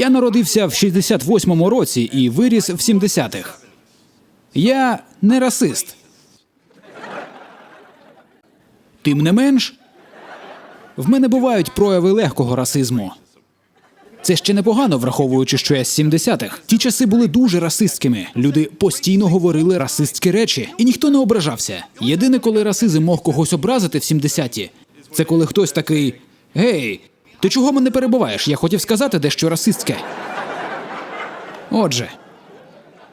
Я народився в 68-му році і виріс в 70-х. Я не расист. Тим не менш, в мене бувають прояви легкого расизму. Це ще непогано, враховуючи, що я з 70-х. Ті часи були дуже расистськими. Люди постійно говорили расистські речі, і ніхто не ображався. Єдине, коли расизм мог когось образити в 70-ті, це коли хтось такий: Гей, ти чого мене перебуваєш? Я хотів сказати дещо расистське. Отже.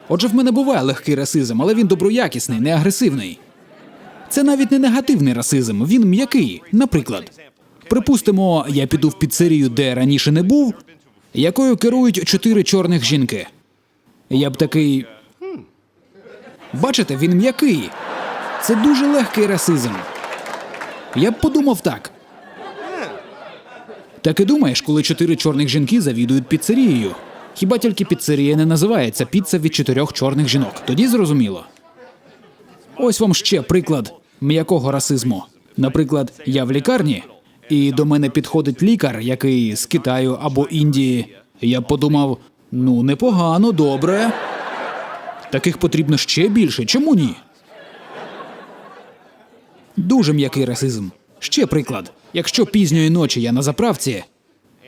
Отже, в мене буває легкий расизм, але він доброякісний, не агресивний. Це навіть не негативний расизм, він м'який. Наприклад, припустимо, я піду в піцерію, де раніше не був, якою керують чотири чорних жінки. Я б такий. Бачите, він м'який. Це дуже легкий расизм. Я б подумав так. Так і думаєш, коли чотири чорних жінки завідують піцерією. Хіба тільки піцерія не називається піца від чотирьох чорних жінок? Тоді зрозуміло. Ось вам ще приклад м'якого расизму. Наприклад, я в лікарні, і до мене підходить лікар, який з Китаю або Індії. Я подумав: ну, непогано, добре. Таких потрібно ще більше. Чому ні? Дуже м'який расизм. Ще приклад. Якщо пізньої ночі я на заправці,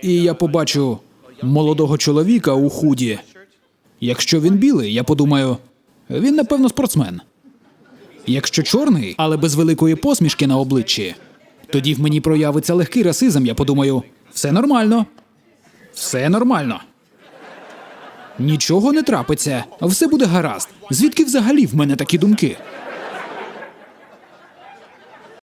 і я побачу молодого чоловіка у худі. Якщо він білий, я подумаю, він напевно спортсмен. Якщо чорний, але без великої посмішки на обличчі, тоді в мені проявиться легкий расизм, я подумаю, все нормально. Все нормально. Нічого не трапиться, все буде гаразд. Звідки взагалі в мене такі думки?